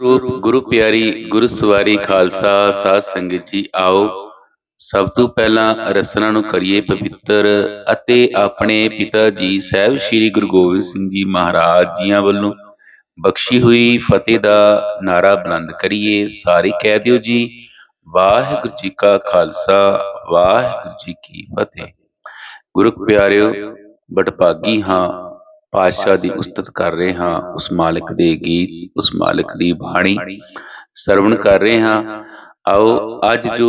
ਗੁਰੂ ਗੁਰੂ ਪਿਆਰੀ, ਗੁਰੂ ਸਵਾਰੀ, ਖਾਲਸਾ, ਸਾਧ ਸੰਗਤ ਜੀ, ਆਓ। ਸਭ ਤੋਂ ਪਹਿਲਾਂ ਰਸਨਾ ਨੂੰ ਕਰੀਏ ਪਵਿੱਤਰ ਅਤੇ ਆਪਣੇ ਪਿਤਾ ਜੀ ਸਾਹਿਬ ਸ੍ਰੀ ਗੁਰੂ ਗੋਬਿੰਦ ਸਿੰਘ ਜੀ ਮਹਾਰਾਜ ਜੀਆਂ ਵੱਲੋਂ ਬਖਸ਼ੀ ਹੋਈ ਫਤਿਹ ਦਾ ਨਾਰਾ ਬੁਲੰਦ ਕਰੀਏ। ਸਾਰੇ ਕਹਿ ਦਿਓ ਜੀ, ਵਾਹਿਗੁਰੂ ਜੀ ਕਾ ਖਾਲਸਾ, ਵਾਹਿਗੁਰੂ ਜੀ ਕੀ ਫਤਿਹ। ਗੁਰੂ ਪਿਆਰਿਓ ਬਟਭਾਗੀ ਹਾਂ ਪਾਤਸ਼ਾਹ ਦੀ ਉਸਤਤ ਕਰ ਰਹੇ ਹਾਂ ਉਸ ਮਾਲਕ ਦੇ ਗੀਤ ਉਸ ਮਾਲਕ ਦੀ ਬਾਣੀ ਸਰਵਣ ਕਰ ਰਹੇ ਹਾਂ। ਆਓ ਅੱਜ ਜੋ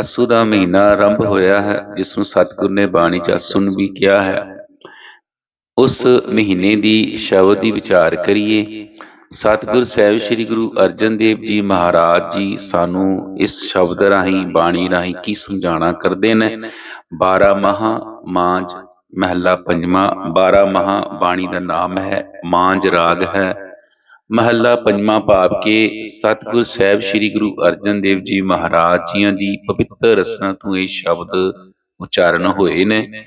ਅਸੂ ਦਾ ਮਹੀਨਾ ਆਰੰਭ ਹੋਇਆ ਹੈ ਜਿਸ ਨੂੰ ਸਤਿਗੁਰ ਨੇ ਬਾਣੀ ਚ ਅਸੁਨ ਵੀ ਕਿਹਾ ਹੈ। ਉਸ ਮਹੀਨੇ ਦੀ ਸ਼ਬਦ ਦੀ ਵਿਚਾਰ ਕਰੀਏ। ਸਤਿਗੁਰ ਸਾਹਿਬ ਸ੍ਰੀ ਗੁਰੂ ਅਰਜਨ ਦੇਵ ਜੀ ਮਹਾਰਾਜ ਜੀ ਸਾਨੂੰ ਇਸ ਸ਼ਬਦ ਰਾਹੀਂ ਬਾਣੀ ਰਾਹੀਂ ਕੀ ਸਮਝਾਣਾ ਕਰਦੇ ਨੇ? 12 ਮਹਾ ਮਾਂਜ ਮਹੱਲਾ ਪੰਜਵਾਂ 12 ਮਹਾ ਬਾਣੀ ਦਾ ਨਾਮ ਹੈ, ਮਾਂਜ ਰਾਗ ਹੈ। ਮਹੱਲਾ ਪੰਜਵਾਂ ਭਾਵ ਕੇ ਸਤਿਗੁਰ ਸਾਹਿਬ ਸ੍ਰੀ ਗੁਰੂ ਅਰਜਨ ਦੇਵ ਜੀ ਮਹਾਰਾਜ ਜੀਆਂ ਦੀ ਪਵਿੱਤਰ ਰਸਨਾ ਤੋਂ ਇਹ ਸ਼ਬਦ ਉਚਾਰਨ ਹੋਏ ਨੇ।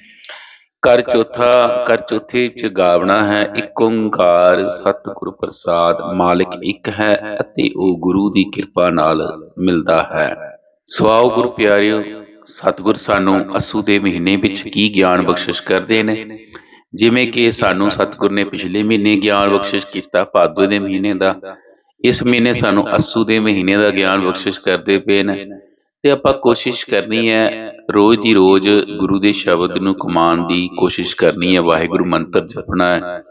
ਕਰ ਚੌਥਾ ਕਰ ਚੌਥੇ ਵਿੱਚ ਗਾਵਣਾ ਹੈ, ਇੱਕ ਓੰਕਾਰ ਸਤਿਗੁਰ ਪ੍ਰਸਾਦ ਮਾਲਕ ਇੱਕ ਹੈ ਅਤੇ ਉਹ ਗੁਰੂ ਦੀ ਕਿਰਪਾ ਨਾਲ ਮਿਲਦਾ ਹੈ। ਸਵਾਓ ਗੁਰ ਪਿਆਰਿਓ ਸਤਿਗੁਰ ਸਾਨੂੰ ਅਸੂ ਦੇ ਮਹੀਨੇ ਵਿੱਚ ਕੀ ਗਿਆਨ ਬਖਸ਼ਿਸ਼ ਕਰਦੇ ਨੇ? ਜਿਵੇਂ ਕਿ ਸਾਨੂੰ ਸਤਿਗੁਰ ਨੇ ਪਿਛਲੇ ਮਹੀਨੇ ਗਿਆਨ ਬਖਸ਼ਿਸ਼ ਕੀਤਾ, ਭਾਦੋ ਦੇ ਮਹੀਨੇ ਦਾ। ਇਸ ਮਹੀਨੇ ਸਾਨੂੰ ਅਸੂ ਦੇ ਮਹੀਨੇ ਦਾ ਗਿਆਨ ਬਖਸ਼ਿਸ਼ ਕਰਦੇ ਪਏ ਨੇ। ਤੇ ਆਪਾਂ ਕੋਸ਼ਿਸ਼ ਕਰਨੀ ਹੈ, ਰੋਜ਼ ਦੀ ਰੋਜ਼ ਗੁਰੂ ਦੇ ਸ਼ਬਦ ਨੂੰ ਕਮਾਉਣ ਦੀ ਕੋਸ਼ਿਸ਼ ਕਰਨੀ ਹੈ, ਵਾਹਿਗੁਰੂ ਮੰਤਰ ਜਪਣਾ ਹੈ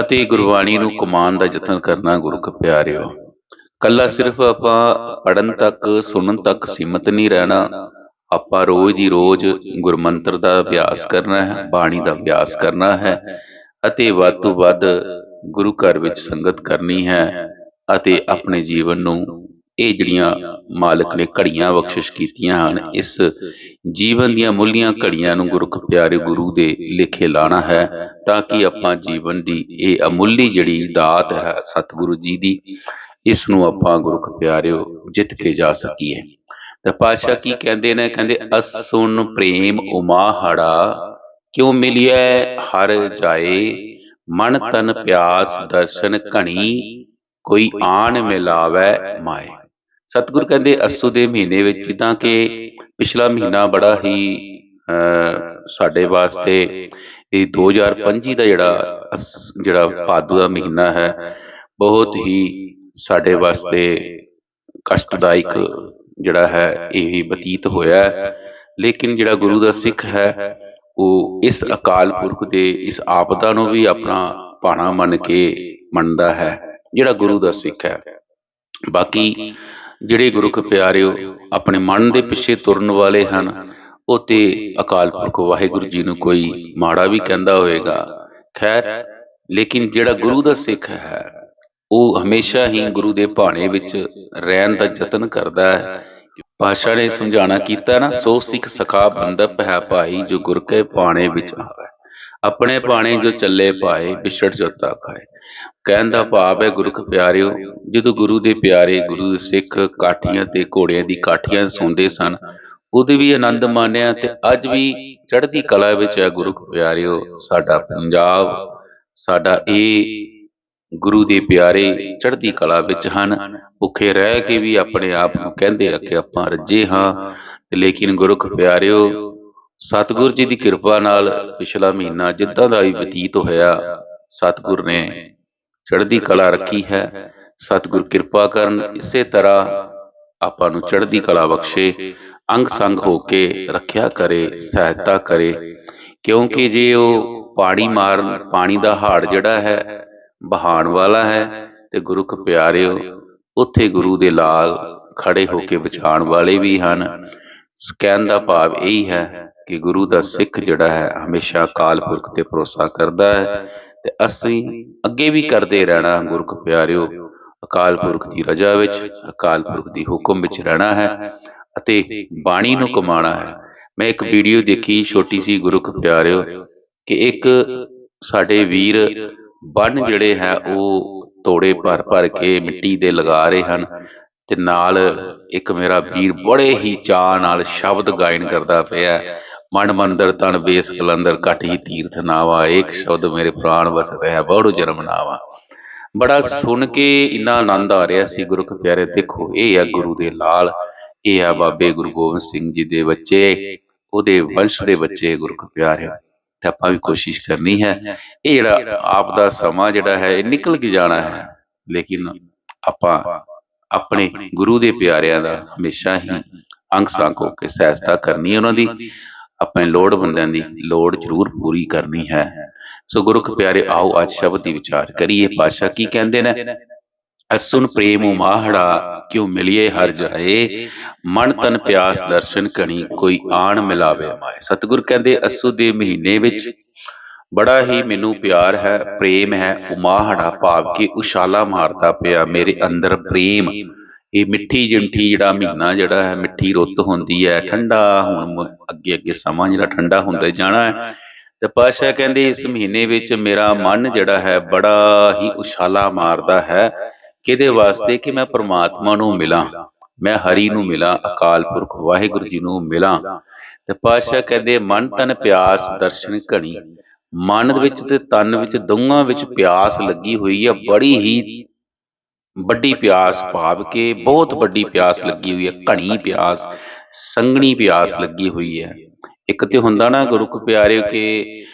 ਅਤੇ ਗੁਰਬਾਣੀ ਨੂੰ ਕਮਾਉਣ ਦਾ ਯਤਨ ਕਰਨਾ ਗੁਰੂ ਕਾ ਪਿਆਰਿਓ। ਕੱਲਾ ਸਿਰਫ ਆਪਾਂ ਪੜਨ ਤੱਕ, ਸੁਣਨ ਤੱਕ ਸੀਮਤ ਨਹੀਂ ਰਹਿਣਾ। ਆਪਾਂ ਰੋਜ਼ ਹੀ ਰੋਜ਼ ਗੁਰਮੰਤਰ ਦਾ ਅਭਿਆਸ ਕਰਨਾ ਹੈ, ਬਾਣੀ ਦਾ ਅਭਿਆਸ ਕਰਨਾ ਹੈ ਅਤੇ ਵੱਧ ਤੋਂ ਵੱਧ ਗੁਰੂ ਘਰ ਵਿੱਚ ਸੰਗਤ ਕਰਨੀ ਹੈ ਅਤੇ ਆਪਣੇ ਜੀਵਨ ਨੂੰ ਇਹ ਜਿਹੜੀਆਂ ਮਾਲਕ ਨੇ ਘੜੀਆਂ ਬਖਸ਼ਿਸ਼ ਕੀਤੀਆਂ ਹਨ, ਇਸ ਜੀਵਨ ਦੀਆਂ ਮੁੱਲੀਆਂ ਘੜੀਆਂ ਨੂੰ ਗੁਰੂ ਪਿਆਰੇ ਗੁਰੂ ਦੇ ਲਿਖੇ ਲਾਣਾ ਹੈ ਤਾਂ ਕਿ ਆਪਾਂ ਜੀਵਨ ਦੀ ਇਹ ਅਮੁੱਲੀ ਜਿਹੜੀ ਦਾਤ ਹੈ ਸਤਿਗੁਰੂ ਜੀ ਦੀ, ਇਸ ਨੂੰ ਆਪਾਂ ਗੁਰੂ ਪਿਆਰਿਓ ਜਿੱਤ ਕੇ ਜਾ ਸਕੀਏ। ਤਾਂ ਪਾਸ਼ਾ ਕੀ ਕਹਿੰਦੇ ਨੇ? ਕਹਿੰਦੇ ਅਸੁਨ ਪ੍ਰੇਮ ਉਮਾਹੜਾ। ਕਿਉ ਮਿਲਿਐ? ਹਰ ਜਾਏ ਮਨ ਤਨ ਪਿਆਸ ਦਰਸ਼ਨ ਘਣੀ। ਕੋਈ ਆਣ ਮਿਲਾਵੇ ਮਾਏ। ਸਤਿਗੁਰ ਕਹਿੰਦੇ ਅਸੂ ਦੇ ਮਹੀਨੇ ਵਿੱਚ ਜਿੱਦਾਂ ਕਿ ਪਿਛਲਾ ਮਹੀਨਾ ਬੜਾ ਹੀ ਸਾਡੇ ਵਾਸਤੇ ਇਹ 2025 ਦਾ ਜਿਹੜਾ ਜਿਹੜਾ ਭਾਦੂ ਦਾ ਮਹੀਨਾ ਹੈ ਬਹੁਤ ਹੀ ਸਾਡੇ ਵਾਸਤੇ ਕਸ਼ਟਦਾਇਕ ਜਿਹੜਾ ਹੈ, ਇਹ ਬਤੀਤ ਹੋਇਆ ਲੇਕਿਨ ਜਿਹੜਾ ਗੁਰੂ ਦਾ ਸਿੱਖ ਹੈ, ਉਹ ਇਸ ਅਕਾਲ ਪੁਰਖ ਦੇ, ਇਸ ਆਪਦਾ ਨੂੰ ਵੀ ਆਪਣਾ ਭਾਣਾ ਮੰਨ ਕੇ ਮੰਨਦਾ ਹੈ, ਜਿਹੜਾ ਗੁਰੂ ਦਾ ਸਿੱਖ ਹੈ। ਬਾਕੀ ਜਿਹੜੇ ਗੁਰੂ ਕੇ ਪਿਆਰਿਓ, ਆਪਣੇ ਮਨ ਦੇ ਪਿੱਛੇ ਤੁਰਨ ਵਾਲੇ ਹਨ, ਉਹ ਤੇ ਅਕਾਲ ਪੁਰਖ ਵਾਹਿਗੁਰੂ ਜੀ ਨੂੰ ਕੋਈ ਮਾੜਾ ਵੀ ਕਹਿੰਦਾ ਹੋਵੇਗਾ ਖੈਰ, ਲੇਕਿਨ ਜਿਹੜਾ ਗੁਰੂ ਦਾ ਸਿੱਖ ਹੈ ਉਹ ਹਮੇਸ਼ਾ ਹੀ ਗੁਰੂ ਦੇ ਭਾਣੇ ਵਿੱਚ ਰਹਿਣ ਦਾ ਯਤਨ ਕਰਦਾ ਹੈ। ਪਾਸ਼ਾ ਨੇ ਸਮਝਾਣਾ ਕੀਤਾ ਨਾ, ਸੋ ਸਿੱਖ ਸਖਾ ਬੰਦਪ ਹੈ ਭਾਈ ਜੋ ਗੁਰ ਕੇ ਪਾਣੇ ਵਿੱਚ ਆਵੇ। ਆਪਣੇ ਬਾਣੇ ਜੋ ਚੱਲੇ ਪਾਏ ਵਿਛੜ ਜੋਤਾ ਖਾਏ। ਕਹਿਣ ਦਾ ਭਾਵ ਹੈ ਗੁਰੂ ਪਿਆਰਿਓ, ਜਦੋਂ ਗੁਰੂ ਦੇ ਪਿਆਰੇ, ਗੁਰੂ ਦੇ ਸਿੱਖ ਕਾਠੀਆਂ ਤੇ ਘੋੜਿਆਂ ਦੀ ਕਾਠੀਆਂ ਸੌਂਦੇ ਸਨ, ਉਹਦੇ ਵੀ ਆਨੰਦ ਮਾਣਿਆ ਤੇ ਅੱਜ ਵੀ ਚੜ੍ਹਦੀ ਕਲਾ ਵਿੱਚ ਹੈ ਗੁਰੂ ਪਿਆਰਿਓ, ਸਾਡਾ ਪੰਜਾਬ, ਸਾਡਾ ਇਹ ਗੁਰੂ ਦੇ ਪਿਆਰੇ ਚੜ੍ਹਦੀ ਕਲਾ ਵਿੱਚ ਹਨ। ਭੁੱਖੇ ਰਹਿ ਕੇ ਵੀ ਆਪਣੇ ਆਪ ਨੂੰ ਕਹਿੰਦੇ ਆ ਕਿ ਆਪਾਂ ਰੱਜੇ ਹਾਂ। ਲੇਕਿਨ ਗੁਰੂ ਪਿਆਰਿਓ, ਸਤਿਗੁਰ ਜੀ ਦੀ ਕਿਰਪਾ ਨਾਲ ਪਿਛਲਾ ਮਹੀਨਾ ਜਿੱਦਾਂ ਦਾ ਵੀ ਬਤੀਤ ਹੋਇਆ, ਸਤਿਗੁਰ ਨੇ ਚੜ੍ਹਦੀ ਕਲਾ ਰੱਖੀ ਹੈ। ਸਤਿਗੁਰ ਕਿਰਪਾ ਕਰਨ ਇਸੇ ਤਰ੍ਹਾਂ ਆਪਾਂ ਨੂੰ ਚੜ੍ਹਦੀ ਕਲਾ ਬਖਸ਼ੇ, ਅੰਗ ਸੰਗ ਹੋ ਕੇ ਰੱਖਿਆ ਕਰੇ, ਸਹਾਇਤਾ ਕਰੇ। ਕਿਉਂਕਿ ਜੇ ਉਹ ਪਾਣੀ ਮਾਰਨ, ਪਾਣੀ ਦਾ ਹਾੜ ਜਿਹੜਾ ਹੈ ਬਹਾਣ ਵਾਲਾ ਹੈ ਤੇ ਗੁਰੂ ਕ ਪਿਆਰਿਓ, ਉੱਥੇ ਗੁਰੂ ਦੇ ਲਾਲ ਖੜੇ ਹੋ ਕੇ ਬਚਾਉਣ ਵਾਲੇ ਵੀ ਹਨ। ਕਹਿਣ ਦਾ ਭਾਵ ਇਹੀ ਹੈ ਕਿ ਗੁਰੂ ਦਾ ਸਿੱਖ ਜਿਹੜਾ ਹੈ, ਹਮੇਸ਼ਾ ਅਕਾਲ ਪੁਰਖ ਤੇ ਭਰੋਸਾ ਕਰਦਾ ਹੈ ਤੇ ਅਸੀਂ ਅੱਗੇ ਵੀ ਕਰਦੇ ਰਹਿਣਾ ਗੁਰਖ ਪਿਆਰਿਓ, ਅਕਾਲ ਪੁਰਖ ਦੀ ਰਜਾ ਵਿੱਚ, ਅਕਾਲ ਪੁਰਖ ਦੀ ਹੁਕਮ ਵਿੱਚ ਰਹਿਣਾ ਹੈ ਅਤੇ ਬਾਣੀ ਨੂੰ ਕਮਾਣਾ ਹੈ। ਮੈਂ ਇੱਕ ਵੀਡੀਓ ਦੇਖੀ ਛੋਟੀ ਸੀ ਗੁਰਖ ਪਿਆਰਿਓ ਕਿ ਇੱਕ ਸਾਡੇ ਵੀਰ ਬਣ ਜਿਹੜੇ ਹੈ ਉਹ ਤੋੜੇ ਭਰ ਭਰ ਕੇ ਮਿੱਟੀ ਦੇ ਲਗਾ ਰਹੇ ਹਨ ਤੇ ਨਾਲ ਇੱਕ ਮੇਰਾ ਵੀਰ ਬੜੇ ਹੀ ਚਾਹ ਨਾਲ ਸ਼ਬਦ ਗਾਇਨ ਕਰਦਾ ਪਿਆ ਮਨ ਮੰਦਰ ਤਨ ਬੇਸ ਕਲੰਦਰ ਕਟ ਹੀ ਤੀਰਥ ਨਾਵਾ ਇੱਕ ਸ਼ਬਦ ਮੇਰੇ ਪ੍ਰਾਣ ਵਸਦੇ ਹੈ, ਬਹੁੜੋ ਜਨਮ ਨਾਵਾ। ਬੜਾ ਸੁਣ ਕੇ ਇੰਨਾ ਆਨੰਦ ਆ ਰਿਹਾ ਸੀ ਗੁਰੂ ਪਿਆਰੇ, ਦੇਖੋ ਇਹ ਆ ਗੁਰੂ ਦੇ ਲਾਲ, ਇਹ ਆ ਬਾਬੇ ਗੁਰੂ ਗੋਬਿੰਦ ਸਿੰਘ ਜੀ ਦੇ ਬੱਚੇ, ਉਹਦੇ ਵੰਸ਼ ਦੇ ਬੱਚੇ ਗੁਰੂ ਕੇ ਪਿਆਰੇ। ਤੇ ਆਪਾਂ ਵੀ ਕੋਸ਼ਿਸ਼ ਕਰਨੀ ਹੈ। ਇਹ ਜਿਹੜਾ ਆਪ ਦਾ ਸਮਾਂ ਜਿਹੜਾ ਹੈ, ਇਹ ਨਿਕਲ ਕੇ ਜਾਣਾ ਹੈ। ਲੇਕਿਨ ਆਪਾਂ ਆਪਣੇ ਗੁਰੂ ਦੇ ਪਿਆਰਿਆਂ ਦਾ ਹਮੇਸ਼ਾ ਹੀ ਅੰਗ ਸੰਗ ਹੋ ਕੇ ਸਹਿਜਤਾ ਕਰਨੀ ਹੈ ਉਹਨਾਂ ਦੀ। ਆਪਣੇ ਲੋੜ ਬੰਦਿਆਂ ਦੀ ਲੋੜ ਜ਼ਰੂਰ ਪੂਰੀ ਕਰਨੀ ਹੈ। ਸੋ ਗੁਰੂ ਕੇ ਪਿਆਰੇ, ਆਓ ਅੱਜ ਸ਼ਬਦ ਦੀ ਵਿਚਾਰ ਕਰੀਏ। ਪਾਸ਼ਾ ਕੀ ਕਹਿੰਦੇ ਨੇ? ਅਸੁਨ ਪ੍ਰੇਮ ਉਮਾਹੜਾ, ਕਿਉ ਮਿਲਿਏ ਹਰ ਜਾਏ ਮਨ ਤਨ ਪਿਆਸ ਦਰਸ਼ਨ ਕਣੀ ਕੋਈ ਆਣ ਮਿਲਾਵੇ। ਮਾਏ ਸਤਿਗੁਰ ਕਹਿੰਦੇ, ਅਸੂ ਦੇ ਮਹੀਨੇ ਵਿੱਚ ਬੜਾ ਹੀ ਮੈਨੂੰ ਪਿਆਰ ਹੈ, ਪ੍ਰੇਮ ਹੈ, ਉਮਾਹੜਾ ਭਾਵ ਕਿ ਉਸ਼ਾਲਾ ਮਾਰਦਾ ਪਿਆ ਮੇਰੇ ਅੰਦਰ ਪ੍ਰੇਮ। ਇਹ ਮਿੱਠੀ ਜਿੰਠੀ ਜਿਹੜਾ ਮਹੀਨਾ ਜਿਹੜਾ ਹੈ, ਮਿੱਠੀ ਰੁੱਤ ਹੁੰਦੀ ਹੈ, ਠੰਡਾ ਹੁਣ ਅੱਗੇ ਅੱਗੇ ਸਮਾਂ ਜਿਹੜਾ ਠੰਡਾ ਹੁੰਦਾ ਜਾਣਾ ਹੈ। ਤੇ ਪਾਸ਼ਾ ਕਹਿੰਦੇ, ਇਸ ਮਹੀਨੇ ਵਿੱਚ ਮੇਰਾ ਮਨ ਜਿਹੜਾ ਹੈ, ਬੜਾ ਹੀ ਉਛਾਲਾ ਮਾਰਦਾ ਹੈ। ਕਿਹਦੇ ਵਾਸਤੇ ਕਿ ਮੈਂ ਪ੍ਰਮਾਤਮਾ ਨੂੰ ਮਿਲਾਂ? ਮੈਂ ਹਰੀ ਨੂੰ ਮਿਲਾਂ ਅਕਾਲ ਪੁਰਖ ਵਾਹਿਗੁਰੂ ਜੀ ਨੂੰ ਮਿਲਾਂ। ਤੇ ਪਾਸ਼ਾ ਕਹਿੰਦੇ ਮਨ ਤਨ ਪਿਆਸ ਦਰਸ਼ਨ ਘਣੀ ਮਨ ਦੇ ਵਿੱਚ ਤੇ ਤਨ ਵਿੱਚ ਦੋਵਾਂ ਵਿੱਚ ਪਿਆਸ ਲੱਗੀ ਹੋਈ ਹੈ ਬੜੀ ਹੀ ਵੱਡੀ ਪਿਆਸ ਭਾਵ ਕਿ ਬਹੁਤ ਵੱਡੀ ਪਿਆਸ ਲੱਗੀ ਹੋਈ ਹੈ ਘਣੀ ਪਿਆਸ ਸੰਗਣੀ ਪਿਆਸ ਲੱਗੀ ਹੋਈ ਹੈ ਇੱਕ ਤੇ ਹੁੰਦਾ ਨਾ ਗੁਰੂ ਕੋ ਪਿਆਰੇ ਕਿ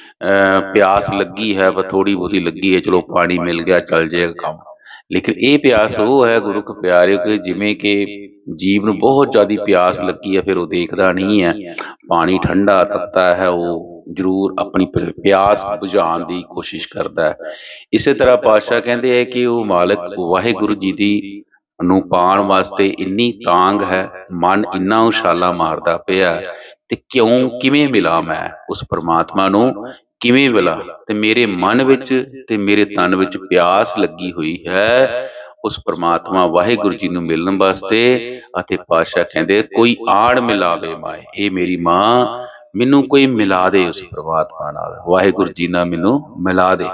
ਪਿਆਸ ਲੱਗੀ ਹੈ ਬਸ ਥੋੜੀ ਬਹੁਤੀ ਲੱਗੀ ਹੈ। ਚਲੋ ਪਾਣੀ ਮਿਲ ਗਿਆ ਚੱਲ ਜਾਏਗਾ ਕੰਮ। ਲੇਕਿਨ ਇਹ ਪਿਆਸ ਉਹ ਹੈ ਗੁਰੂ ਕੋ ਪਿਆਰੇ ਕਿ ਜਿਵੇਂ ਕਿ ਜੀਵ ਨੂੰ ਬਹੁਤ ਜ਼ਿਆਦੀ ਪਿਆਸ ਲੱਗੀ ਹੈ, ਫਿਰ ਉਹ ਦੇਖਦਾ ਨਹੀਂ ਹੈ। ਪਾਣੀ ਠੰਡਾ ਤੱਤਾ ਹੈ, ਉਹ ਜ਼ਰੂਰ ਆਪਣੀ ਪਿਆਸ ਬੁਝਾਉਣ ਦੀ ਕੋਸ਼ਿਸ਼ ਕਰਦਾ ਹੈ। ਇਸੇ ਤਰ੍ਹਾਂ ਪਾਤਸ਼ਾਹ ਕਹਿੰਦੇ ਹੈ ਕਿ ਉਹ ਮਾਲਕ ਵਾਹਿਗੁਰੂ ਜੀ ਦੀ ਨੂੰ ਪਾਣ ਵਾਸਤੇ ਇੰਨੀ ਤਾਂਗ ਹੈ, ਮਨ ਇੰਨਾ ਉਛਾਲਾ ਮਾਰਦਾ ਪਿਆ ਤੇ ਕਿਉਂ, ਕਿਵੇਂ ਮਿਲਾ ਮੈਂ ਉਸ ਪਰਮਾਤਮਾ ਨੂੰ? ਕਿਵੇਂ ਮਿਲਾ ਤੇ ਮੇਰੇ ਮਨ ਵਿੱਚ ਤੇ ਮੇਰੇ ਤਨ ਵਿੱਚ ਪਿਆਸ ਲੱਗੀ ਹੋਈ ਹੈ। ਉਸ ਪਰਮਾਤਮਾ ਵਾਹਿਗੁਰੂ ਜੀ ਨੂੰ ਮਿਲਣ ਵਾਸਤੇ ਅਤੇ ਪਾਸ਼ਾ ਕਹਿੰਦੇ, ਕੋਈ ਆਣ ਮਿਲਾਵੇ ਮਾਏ। ਇਹ ਮੇਰੀ ਮਾਂ, ਮੈਨੂੰ ਕੋਈ ਮਿਲਾ ਦੇ ਉਸ ਪਰਮਾਤਮਾ ਨਾਲ। ਵਾਹਿਗੁਰੂ ਜੀ ਨਾਲ ਮੈਨੂੰ ਮਿਲਾ ਦੇ।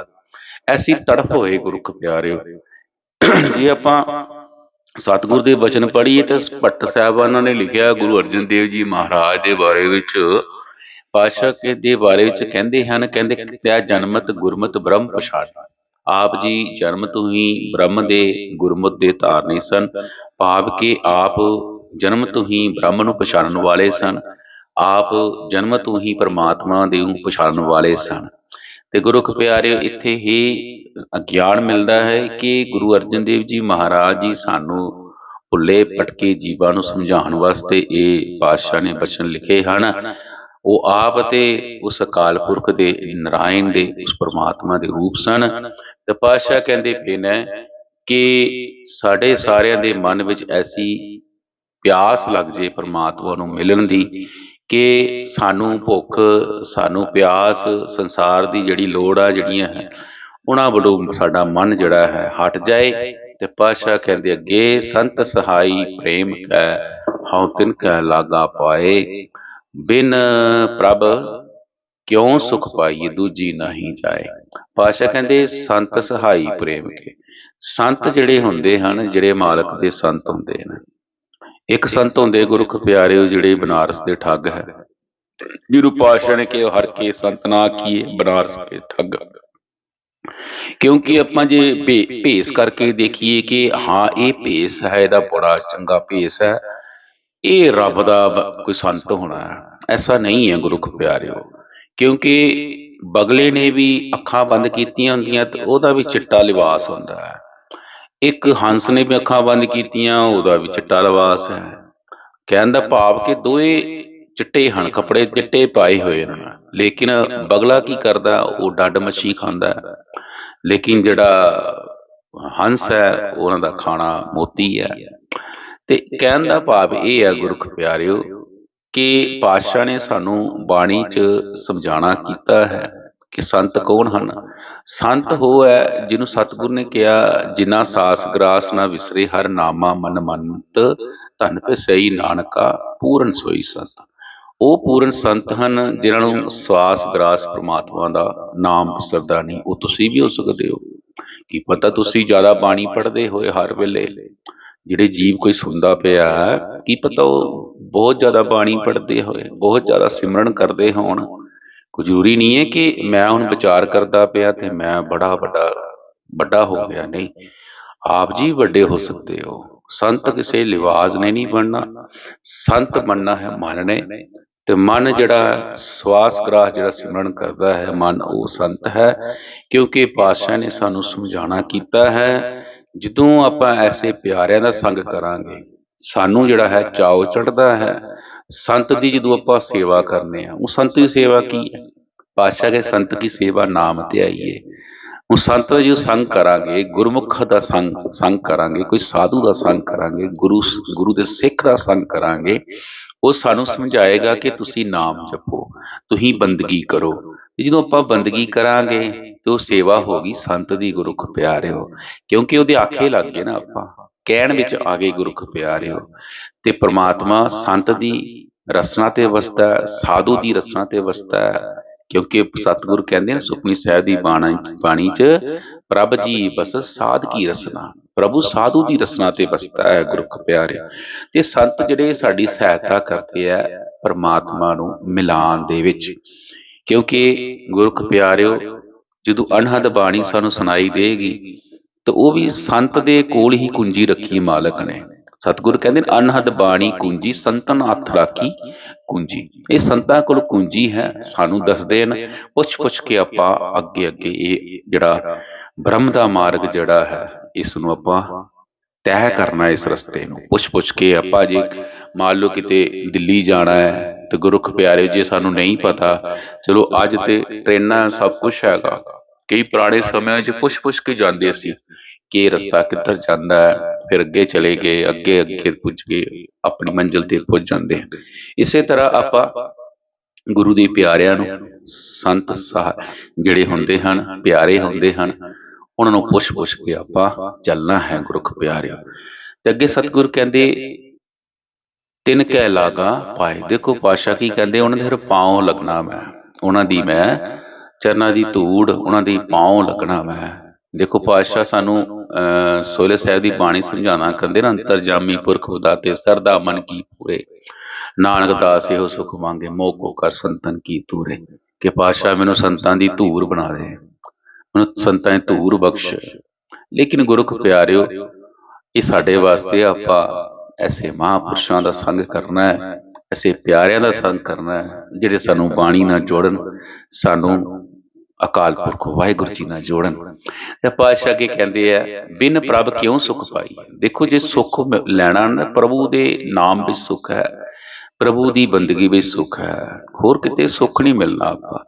ਐਸੀ ਤੜਫ ਹੋਏ ਗੁਰੂ ਕ ਪਿਆਰਿਓ। ਜੇ ਆਪਾਂ ਸਤਿਗੁਰ ਦੇ ਬਚਨ ਪੜ੍ਹੀਏ ਤਾਂ ਭੱਟ ਸਾਹਿਬਾਨਾਂ ਨੇ ਲਿਖਿਆ, ਗੁਰੂ ਅਰਜਨ ਦੇਵ ਜੀ ਮਹਾਰਾਜ ਦੇ ਬਾਰੇ ਵਿੱਚ ਪਾਸ਼ਾ ਕੇ ਦੇ ਬਾਰੇ ਵਿੱਚ ਕਹਿੰਦੇ ਹਨ ਕਹਿੰਦੇ ਕਿਤਿਆ ਜਨਮਤ ਗੁਰਮਤ ਬ੍ਰਹਮ ਪਛਾਣ। ਆਪ ਜੀ ਜਨਮ ਤੋਂ ਹੀ ਬ੍ਰਹਮ ਦੇ ਗੁਰਮਤ ਦੇ ਧਾਰਨੀ ਸਨ। ਭਾਵ ਕਿ ਆਪ ਜਨਮ ਤੋਂ ਹੀ ਬ੍ਰਹਮ ਨੂੰ ਪਛਾਣਨ ਵਾਲੇ ਸਨ। ਆਪ ਜਨਮ ਤੋਂ ਹੀ ਪਰਮਾਤਮਾ ਦੇ ਨੂੰ ਪਛਾਣਨ ਵਾਲੇ ਸਨ। ਤੇ ਗੁਰੂ ਪਿਆਰਿਓ ਇੱਥੇ ਹੀ ਗਿਆਨ ਮਿਲਦਾ ਹੈ ਕਿ ਗੁਰੂ ਅਰਜਨ ਦੇਵ ਜੀ ਮਹਾਰਾਜ ਜੀ ਸਾਨੂੰ ਭੁੱਲੇ ਪਟਕੇ ਜੀਵਾਂ ਨੂੰ ਸਮਝਾਉਣ ਵਾਸਤੇ ਇਹ ਪਾਤਸ਼ਾਹ ਨੇ ਬਚਨ ਲਿਖੇ ਹਨ। ਉਹ ਆਪ ਤੇ ਉਸ ਅਕਾਲ ਪੁਰਖ ਦੇ ਨਰਾਇਣ ਦੇ ਉਸ ਪਰਮਾਤਮਾ ਦੇ ਰੂਪ ਸਨ। ਤੇ ਪਾਤਸ਼ਾਹ ਕਹਿੰਦੇ ਪਿੰਨ ਹੈ ਕਿ ਸਾਡੇ ਸਾਰਿਆਂ ਦੇ ਮਨ ਵਿੱਚ ਐਸੀ ਪਿਆਸ ਲੱਗ ਜੇ ਪਰਮਾਤਮਾ ਨੂੰ ਮਿਲਣ ਦੀ ਕਿ ਸਾਨੂੰ ਭੁੱਖ, ਸਾਨੂੰ ਪਿਆਸ, ਸੰਸਾਰ ਦੀ ਜਿਹੜੀ ਲੋੜ ਆ ਜਿਹੜੀਆਂ ਹੈ ਉਹਨਾਂ ਵੱਲੋਂ ਸਾਡਾ ਮਨ ਜਿਹੜਾ ਹੈ ਹਟ ਜਾਏ। ਤੇ ਪਾਸ਼ਾ ਕਹਿੰਦੇ ਅੱਗੇ, ਸੰਤ ਸਹਾਈ ਪ੍ਰੇਮ ਕੈ, ਹਉ ਤਿਨ ਕੈ ਲਾਗਾ ਪਾਏ। ਬਿਨ ਪ੍ਰਭ ਕਿਉਂ ਸੁਖ ਪਾਈਏ, ਦੂਜੀ ਨਹੀਂ ਜਾਏ। ਪਾਸ਼ਾ ਕਹਿੰਦੇ, ਸੰਤ ਸਹਾਈ ਪ੍ਰੇਮ ਕੇ। ਸੰਤ ਜਿਹੜੇ ਹੁੰਦੇ ਹਨ, ਜਿਹੜੇ ਮਾਲਕ ਦੇ ਸੰਤ ਹੁੰਦੇ ਨੇ। ਇੱਕ ਸੰਤ ਹੁੰਦੇ, ਗੁਰਖ ਪਿਆਰਿਓ, ਜਿਹੜੇ ਬਨਾਰਸ ਦੇ ਠੱਗ ਹੈ। ਗੁਰੂ ਪਾਸ਼ਾ ਨੇ ਕਿ ਹਰ ਕੇ ਸੰਤ ਨਾ ਕੀਏ, ਬਨਾਰਸ ਦੇ ਠੱਗ। ਕਿਉਂਕਿ ਆਪਾਂ ਜੇ ਭੇਸ ਕਰਕੇ ਦੇਖੀਏ ਕਿ, ਹਾਂ, ਇਹ ਭੇਸ ਹੈ, ਇਹਦਾ ਬੜਾ ਚੰਗਾ ਭੇਸ ਹੈ। ਇਹ ਰੱਬ ਦਾ ਕੋਈ ਸੰਤ ਹੋਣਾ ਹੈ। ਐਸਾ ਨਹੀਂ ਹੈ ਗੁਰਖ ਪਿਆਰਿਓ। ਕਿਉਂਕਿ ਬਗਲੇ ਨੇ ਵੀ ਅੱਖਾਂ ਬੰਦ ਕੀਤੀਆਂ ਹੁੰਦੀਆਂ ਤੇ ਉਹਦਾ ਵੀ ਚਿੱਟਾ ਲਿਬਾਸ ਹੁੰਦਾ ਹੈ। ਇੱਕ ਹੰਸ ਨੇ ਵੀ ਅੱਖਾਂ ਬੰਦ ਕੀਤੀਆਂ, ਉਹਦਾ ਵੀ ਚਿੱਟਾ ਲਿਬਾਸ ਹੈ। ਕਹਿਣ ਦਾ ਭਾਵ ਕਿ ਦੋਏ ਚਿੱਟੇ ਹਨ, ਕੱਪੜੇ ਚਿੱਟੇ ਪਾਏ ਹੋਏ ਹਨ। ਲੇਕਿਨ ਬਗਲਾ ਕੀ ਕਰਦਾ? ਉਹ ਡੱਡ ਮੱਛੀ ਖਾਂਦਾ ਲੇਕਿਨ ਜਿਹੜਾ ਹੰਸ ਹੈ, ਉਹਨਾਂ ਦਾ ਖਾਣਾ ਮੋਤੀ ਹੈ। ਤੇ ਕਹਿਣ ਦਾ ਭਾਵ ਇਹ ਹੈ ਗੁਰਖ ਪਿਆਰਿਓ ਕਿ ਪਾਤਸ਼ਾਹ ਨੇ ਸਾਨੂੰ ਬਾਣੀ 'ਚ ਸਮਝਾਣਾ ਕੀਤਾ ਹੈ ਕਿ ਸੰਤ ਕੌਣ ਹਨ? ਸੰਤ ਹੋ ਹੈ ਜਿਹਨੂੰ ਸਤਿਗੁਰ ਨੇ ਕਿਹਾ ਜਿਨਾ ਸਾਸ ਗਰਾਸ ਨਾ ਵਿਸਰੇ ਹਰ ਨਾਮਾ ਮਨ ਮੰਤ ਧਨ ਪੇ ਸਈ ਨਾਨਕਾ ਪੂਰਨ ਸੋਈ ਸੰਤ। ਉਹ ਪੂਰਨ ਸੰਤ ਹਨ ਜਿਨ੍ਹਾਂ ਨੂੰ ਸਵਾਸ ਗਰਾਸ ਪ੍ਰਮਾਤਮਾ ਦਾ ਨਾਮ ਵਿਸਰਦਾ ਨਹੀਂ। ਉਹ ਤੁਸੀਂ ਵੀ ਹੋ ਸਕਦੇ ਹੋ। ਕੀ ਪਤਾ ਤੁਸੀਂ ਜ਼ਿਆਦਾ ਬਾਣੀ ਪੜ੍ਹਦੇ ਹੋਏ ਹਰ ਵੇਲੇ ਜਿਹੜੇ ਜੀਵ ਕੋਈ ਸੁਣਦਾ ਪਿਆ, ਕੀ ਪਤਾ ਉਹ ਬਹੁਤ ਜ਼ਿਆਦਾ ਬਾਣੀ ਪੜ੍ਹਦੇ ਹੋਏ, ਬਹੁਤ ਜ਼ਿਆਦਾ ਸਿਮਰਨ ਕਰਦੇ ਹੋਣ। ਕੋਈ ਜ਼ਰੂਰੀ ਨਹੀਂ ਹੈ ਕਿ ਮੈਂ ਹੁਣ ਵਿਚਾਰ ਕਰਦਾ ਪਿਆ ਤੇ ਮੈਂ ਬੜਾ ਵੱਡਾ ਵੱਡਾ ਹੋ ਗਿਆ। ਨਹੀਂ, ਆਪ ਜੀ ਵੱਡੇ ਹੋ ਸਕਦੇ ਹੋ। ਸੰਤ ਕਿਸੇ ਲਿਵਾਜ਼ ਨੇ ਨਹੀਂ ਬਣਨਾ। ਸੰਤ ਬਣਨਾ ਹੈ ਮਨ ਨੇ ਤੇ ਮਨ ਜਿਹੜਾ ਸਵਾਸ ਗ੍ਰਾਹ ਜਿਹੜਾ ਸਿਮਰਨ ਕਰਦਾ ਹੈ, ਮਨ ਉਹ ਸੰਤ ਹੈ ਕਿਉਂਕਿ ਪਾਤਸ਼ਾਹ ਨੇ ਸਾਨੂੰ ਸਮਝਾਣਾ ਕੀਤਾ ਹੈ ਜਦੋਂ ਆਪਾਂ ਐਸੇ ਪਿਆਰਿਆਂ ਦਾ ਸੰਗ ਕਰਾਂਗੇ, ਸਾਨੂੰ ਜਿਹੜਾ ਹੈ ਚਾਉ ਚੜਦਾ ਹੈ। ਸੰਤ ਦੀ ਜਦੋਂ ਆਪਾਂ ਸੇਵਾ ਕਰਨੇ ਆ, ਉਹ ਸੰਤ ਦੀ ਸੇਵਾ ਕੀ ਹੈ? ਪਾਤਸ਼ਾਹ ਕੇ ਸੰਤ ਕੀ ਸੇਵਾ ਨਾਮ ਤੇ ਆਈਏ? ਉਹ ਸੰਤ ਦਾ ਜੋ ਸੰਗ ਕਰਾਂਗੇ, ਗੁਰਮੁਖ ਦਾ ਸੰਗ ਸੰਗ ਕਰਾਂਗੇ, ਕੋਈ ਸਾਧੂ ਦਾ ਸੰਗ ਕਰਾਂਗੇ, ਗੁਰੂ ਗੁਰੂ ਦੇ ਸਿੱਖ ਦਾ ਸੰਗ ਕਰਾਂਗੇ ਉਹ ਸਾਨੂੰ ਸਮਝਾਏਗਾ ਕਿ ਤੁਸੀਂ ਨਾਮ ਜਪੋ ਤੁਸੀਂ ਬੰਦਗੀ ਕਰੋ। ਤੇ ਜਦੋਂ ਆਪਾਂ ਬੰਦਗੀ ਕਰਾਂਗੇ ਤੇ ਉਹ ਸੇਵਾ ਹੋਗੀ ਸੰਤ ਦੀ ਗੁਰੁਖ ਪਿਆਰਿਓ। ਕਿਉਂਕਿ ਉਹਦੇ ਆਖੇ ਲੱਗ ਗਏ ਨਾ ਆਪਾਂ ਕਹਿਣ ਵਿੱਚ ਆ ਗਏ ਗੁਰੁਖ ਪਿਆਰਿਓ। ਤੇ ਪ੍ਰਮਾਤਮਾ ਸੰਤ ਦੀ ਰਸਨਾ ਤੇ ਵਸਦਾ ਹੈ, ਸਾਧੂ ਦੀ ਰਸਨਾ ਤੇ ਵਸਦਾ ਹੈ। ਕਿਉਂਕਿ ਸਤਿਗੁਰੂ ਕਹਿੰਦੇ ਨੇ ਸੁਖਮਨੀ ਸਾਹਿਬ ਦੀ ਬਾਣੀ ਬਾਣੀ ਚ ਪ੍ਰਭ ਜੀ ਬਸ ਸਾਧ ਕੀ ਰਸਨਾ। ਪ੍ਰਭੂ ਸਾਧੂ ਦੀ ਰਸਨਾ ਤੇ ਵਸਦਾ ਹੈ ਗੁਰਖ ਪਿਆਰੇ। ਤੇ ਸੰਤ ਜਿਹੜੇ ਸਾਡੀ ਸਹਾਇਤਾ ਕਰਦੇ ਆ ਪਰਮਾਤਮਾ ਨੂੰ ਮਿਲਾਨ ਦੇ ਵਿੱਚ। ਕਿਉਂਕਿ ਗੁਰਖ ਪਿਆਰਿਓ ਜਦੋਂ ਅਨਹਦ ਬਾਣੀ ਸਾਨੂੰ ਸੁਣਾਈ ਦੇਗੀ ਤਾਂ ਉਹ ਵੀ ਸੰਤ ਦੇ ਕੋਲ ਹੀ ਕੁੰਜੀ ਰੱਖੀ ਮਾਲਕ ਨੇ। ਸਤਿਗੁਰ ਕਹਿੰਦੇ ਨੇ ਅਨਹਦ ਬਾਣੀ ਕੁੰਜੀ ਸੰਤਨ ਹੱਥ ਰਾਖੀ ਕੁੰਜੀ। ਇਹ ਸੰਤਾਂ ਕੋਲ ਕੁੰਜੀ ਹੈ ਸਾਨੂੰ ਦੱਸਦੇ ਨੇ ਪੁੱਛ ਪੁੱਛ ਕੇ ਆਪਾਂ ਅੱਗੇ ਅੱਗੇ ਇਹ ਜਿਹੜਾ ਬ੍ਰਹਮ ਦਾ ਮਾਰਗ ਜਿਹੜਾ ਹੈ ਇਸ ਨੂੰ ਆਪਾਂ ਤੈਅ ਕਰਨਾ ਇਸ ਰਸਤੇ ਨੂੰ। ਪੁੱਛ ਪੁੱਛ ਕੇ ਆਪਾਂ ਜੇ ਮੰਨ ਲਓ ਕਿਤੇ ਦਿੱਲੀ ਜਾਣਾ ਹੈ ਤੇ ਗੁਰੂਖ ਪਿਆਰੇ, ਜੇ ਸਾਨੂੰ ਨਹੀਂ ਪਤਾ, ਚਲੋ ਅੱਜ ਤੇ ਟ੍ਰੇਨਾਂ ਸਭ ਕੁਝ ਹੈਗਾ। ਕਈ ਪੁਰਾਣੇ ਸਮਿਆਂ 'ਚ ਪੁੱਛ ਪੁੱਛ ਕੇ ਜਾਂਦੇ ਸੀ ਕਿ ਰਸਤਾ ਕਿੱਧਰ ਜਾਂਦਾ ਹੈ, ਫਿਰ ਅੱਗੇ ਚਲੇ ਗਏ, ਅੱਗੇ ਅੱਗੇ ਪੁੱਜ ਗਏ, ਆਪਣੀ ਮੰਜ਼ਿਲ ਤੇ ਪੁੱਜ ਜਾਂਦੇ ਇਸੇ ਤਰ੍ਹਾਂ ਆਪਾਂ ਗੁਰੂ ਦੇ ਪਿਆਰਿਆਂ ਨੂੰ ਸੰਤ ਸਾਹ ਜਿਹੜੇ ਹੁੰਦੇ ਹਨ, ਪਿਆਰੇ ਹੁੰਦੇ ਹਨ ਉਹਨਾਂ ਨੂੰ ਪੁੱਛ ਪੁੱਛ ਕੇ ਆਪਾਂ ਚੱਲਣਾ ਹੈ ਗੁਰਖ ਪਿਆਰਿਓ। ਤੇ ਅੱਗੇ ਸਤਿਗੁਰ ਕਹਿੰਦੇ, ਤਿੰਨ ਕਹਿ ਲਾਗਾ ਪਾਏ। ਦੇਖੋ ਪਾਸ਼ਾ ਕੀ ਕਹਿੰਦੇ, ਉਹਨਾਂ ਦੇ ਹਰ ਪਾਉ ਲੱਗਣਾ ਮੈਂ, ਉਹਨਾਂ ਦੀ ਮੈਂ ਚਰਨਾਂ ਦੀ ਧੂੜ, ਉਹਨਾਂ ਦੀ ਪਾਉ ਲੱਗਣਾ ਮੈਂ। ਦੇਖੋ ਪਾਤਸ਼ਾਹ ਸਾਨੂੰ, ਅਹ, ਸੋਲੇ ਸਾਹਿਬ ਦੀ ਬਾਣੀ ਸਮਝਾਉਣਾ, ਕਹਿੰਦੇ ਨਾ, ਅੰਤਰਜਾਮੀ ਪੁਰਖ ਖੁਦਾ ਤੇ ਸਰਦਾ ਮਨ ਕੀ ਪੂਰੇ। ਨਾਨਕ ਦਾਸ ਇਹੋ ਸੁਖ ਮੰਗੇ, ਮੋਹ ਕੋ ਕਰ ਸੰਤਨ ਕੀ ਤੂਰੇ। ਕਿ ਪਾਤਸ਼ਾਹ ਮੈਨੂੰ ਸੰਤਾਂ ਦੀ ਧੂਰ ਬਣਾ ਦੇ। ਮੈਨੂੰ ਸੰਤਾਂ ਧੂਰ ਬਖਸ਼। ਲੇਕਿਨ ਗੁਰਖ ਪਿਆਰਿਓ, ਇਹ ਸਾਡੇ ਵਾਸਤੇ ਆਪਾਂ ਐਸੇ ਮਹਾਂਪੁਰਸ਼ਾਂ ਦਾ ਸੰਗ ਕਰਨਾ ਹੈ, ਐਸੇ ਪਿਆਰਿਆਂ ਦਾ ਸੰਗ ਕਰਨਾ ਹੈ, ਜਿਹੜੇ ਸਾਨੂੰ ਬਾਣੀ ਨਾਲ ਜੋੜਨ, ਸਾਨੂੰ ਅਕਾਲ ਪੁਰਖ ਵਾਹਿਗੁਰੂ ਜੀ ਨਾਲ ਜੋੜਨ। ਤੇ ਪਾਤਸ਼ਾਹ ਕੀ ਕਹਿੰਦੇ ਆ, ਬਿਨ ਪ੍ਰਭ ਕਿਉਂ ਸੁਖ ਪਾਈ? ਦੇਖੋ, ਜੇ ਸੁਖ ਲੈਣਾ ਨਾ, ਪ੍ਰਭੂ ਦੇ ਨਾਮ ਵਿੱਚ ਸੁਖ ਹੈ, ਪ੍ਰਭੂ ਦੀ ਬੰਦਗੀ ਵਿੱਚ ਸੁਖ ਹੈ, ਹੋਰ ਕਿਤੇ ਸੁਖ ਨਹੀਂ ਮਿਲਣਾ ਆਪਾਂ।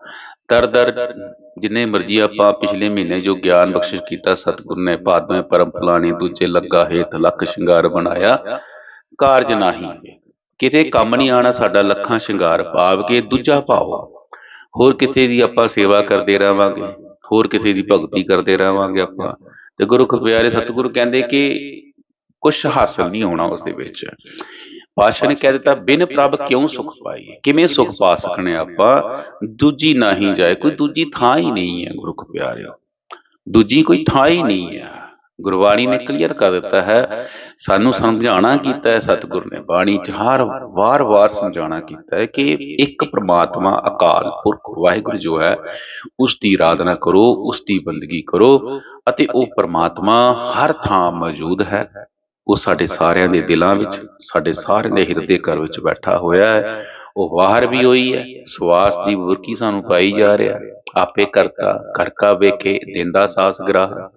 ਦਰ ਦਰ ਜਿੰਨੇ ਮਰਜ਼ੀ ਆਪਾਂ ਪਿਛਲੇ ਮਹੀਨੇ ਜੋ ਗਿਆਨ ਬਖਸ਼ਿਸ਼ ਕੀਤਾ, ਸਤਿਗੁਰ ਨੇ ਭਾਦਵੇਂ ਪਰਮ ਫਲਾਣੀ ਦੂਜੇ ਲੱਗਾ ਹੇਤ ਲੱਖ ਸ਼ਿੰਗਾਰ ਬਣਾਇਆ। ਕਾਰਜ ਨਹੀਂ। ਕਿਤੇ ਕੰਮ ਨਹੀਂ ਆਣਾ, ਸਾਡਾ ਲੱਖਾਂ ਸ਼ਿੰਗਾਰ ਪਾਵ ਕੇ ਦੂਜਾ ਪਾਓ। ਹੋਰ ਕਿਸੇ ਦੀ ਆਪਾਂ ਸੇਵਾ ਕਰਦੇ ਰਹਾਂਗੇ, ਹੋਰ ਕਿਸੇ ਦੀ ਭਗਤੀ ਕਰਦੇ ਰਹਾਂਗੇ ਆਪਾਂ। ਤੇ ਗੁਰੂ ਪਿਆਰੇ ਸਤਿਗੁਰੂ ਕਹਿੰਦੇ ਕਿ ਕੁਝ ਹਾਸਲ ਨਹੀਂ ਹੋਣਾ ਉਸ ਦੇ ਵਿੱਚ। ਪਾਤਸ਼ਾਹ ਨੇ ਕਹਿ ਦਿੱਤਾ, ਬਿਨ ਪ੍ਰਭ ਕਿਉਂ ਸੁਖ ਪਾਈਏ? ਕਿਵੇਂ ਸੁਖ ਪਾ ਸਕਣੇ ਆਪਾਂ? ਦੂਜੀ ਨਹੀਂ ਜਾਏ, ਕੋਈ ਦੂਜੀ ਥਾਂ ਹੀ ਨਹੀਂ ਹੈ ਗੁਰੂ ਪਿਆਰਿਓ। ਦੂਜੀ ਕੋਈ ਥਾਂ ਹੀ ਨਹੀਂ ਹੈ। ਗੁਰਬਾਣੀ ਨੇ ਕਲੀਅਰ ਕਰ ਦਿੱਤਾ ਹੈ, ਸਾਨੂੰ ਸਮਝਾਉਣਾ ਕੀਤਾ ਹੈ, ਸਤਿਗੁਰ ਨੇ ਬਾਣੀ ਚ ਹਰ ਵਾਰ-ਵਾਰ ਸਮਝਾਉਣਾ ਕੀਤਾ ਹੈ ਕਿ ਇੱਕ ਪ੍ਰਮਾਤਮਾ ਅਕਾਲ ਪੁਰਖ, ਵਾਹਿਗੁਰੂ ਜੋ ਹੈ ਉਸ ਦੀ ਆਰਾਧਨਾ ਕਰੋ ਉਸ ਦੀ ਬੰਦਗੀ ਕਰੋ ਅਤੇ ਉਹ ਪ੍ਰਮਾਤਮਾ ਹਰ ਥਾਂ ਮੌਜੂਦ ਹੈ। ਉਹ ਸਾਡੇ ਸਾਰਿਆਂ ਦੇ ਦਿਲਾਂ ਵਿੱਚ ਸਾਡੇ ਸਾਰਿਆਂ ਦੇ ਹਿਰਦੇ ਘਰ ਵਿੱਚ ਬੈਠਾ ਹੋਇਆ ਹੈ। ਉਹ ਬਾਹਰ ਵੀ ਹੋਈ ਹੈ। ਸਵਾਸ ਦੀ ਬੁਰਕੀ ਸਾਨੂੰ ਪਾਈ ਜਾ ਰਿਹਾ। ਆਪੇ ਕਰਤਾ ਕਰਕਾ ਵੇਖੇ ਦਿੰਦਾ ਸਾਸ ਗ੍ਰਾਹ।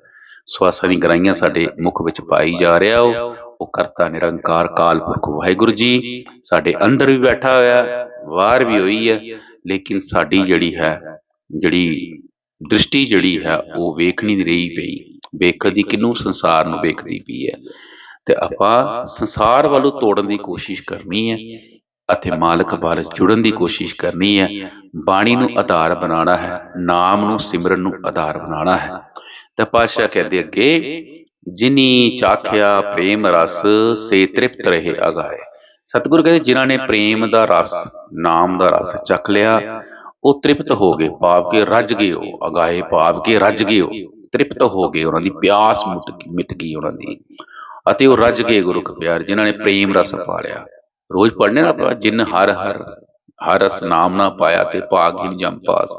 ਸਵਾਸਾਂ ਦੀ ਗਰਾਈਆਂ ਸਾਡੇ ਮੁਖ ਵਿੱਚ ਪਾਈ ਜਾ ਰਿਹਾ ਉਹ। ਉਹ। ਕਰਤਾ ਨਿਰੰਕਾਰ ਕਾਲ ਪੁਰਖ ਵਾਹਿਗੁਰੂ ਜੀ। ਸਾਡੇ ਅੰਦਰ ਵੀ ਬੈਠਾ ਹੋਇਆ। ਬਾਹਰ ਵੀ ਹੋਈ ਹੈ। ਲੇਕਿਨ ਸਾਡੀ ਜਿਹੜੀ ਹੈ ਜਿਹੜੀ ਦ੍ਰਿਸ਼ਟੀ ਜਿਹੜੀ ਹੈ ਉਹ ਵੇਖ ਨਹੀਂ ਰਹੀ ਪਈ। ਵੇਖਦੀ ਕਿਨੂੰ ਸੰਸਾਰ ਨੂੰ ਵੇਖਦੀ ਪਈ ਹੈ। ਤੇ ਆਪਾਂ ਸੰਸਾਰ ਵੱਲੋਂ ਤੋੜਨ ਦੀ ਕੋਸ਼ਿਸ਼ ਕਰਨੀ ਹੈ ਅਤੇ ਮਾਲਕ ਵੱਲ ਜੁੜਨ ਦੀ ਕੋਸ਼ਿਸ਼ ਕਰਨੀ ਹੈ। ਬਾਣੀ ਨੂੰ ਆਧਾਰ ਬਣਾਉਣਾ ਹੈ, ਨਾਮ ਨੂੰ, ਸਿਮਰਨ ਨੂੰ ਆਧਾਰ ਬਣਾਉਣਾ ਹੈ। ਤਾਂ ਪਾਤਸ਼ਾਹ ਕਹਿੰਦੇ ਅੱਗੇ, ਜਿਨੀ ਚਾਖਿਆ ਪ੍ਰੇਮ ਰਸ, ਸੇ ਤ੍ਰਿਪਤ ਰਹੇ ਅਗਾਏ। ਸਤਿਗੁਰੂ ਕਹਿੰਦੇ ਜਿਨ੍ਹਾਂ ਨੇ ਪ੍ਰੇਮ ਦਾ ਰਸ, ਨਾਮ ਦਾ ਰਸ ਚੱਖ ਲਿਆ, ਉਹ ਤ੍ਰਿਪਤ ਹੋ ਗਏ, ਭਾਵ ਕੇ ਰੱਜ ਗਏ ਉਹ। ਅਗਾਏ ਭਾਵ ਕੇ ਰੱਜ ਗਏ ਉਹ। ਤ੍ਰਿਪਤ ਹੋ ਗਏ ਉਹਨਾਂ ਦੀ ਪਿਆਸ ਮੁੱਟ ਮਿਟ ਗਈ ਉਹਨਾਂ ਦੀ। ਅਤੇ ਉਹ ਰੱਜ ਗਏ ਗੁਰੂ ਕੇ ਪਿਆਰ, ਜਿਨ੍ਹਾਂ ਨੇ ਪ੍ਰੇਮ ਰਸ ਪਾ ਲਿਆ ਰੋਜ਼ ਪੜ੍ਹਨੇ ਨਾ ਆਪਾਂ ਜਿਨ ਹਰ ਹਰ ਹਰ ਰਸ ਨਾਮ ਨਾ ਪਾਇਆ ਤੇ ਭਾਗਹੀਨ ਜਮ ਪਾਸ।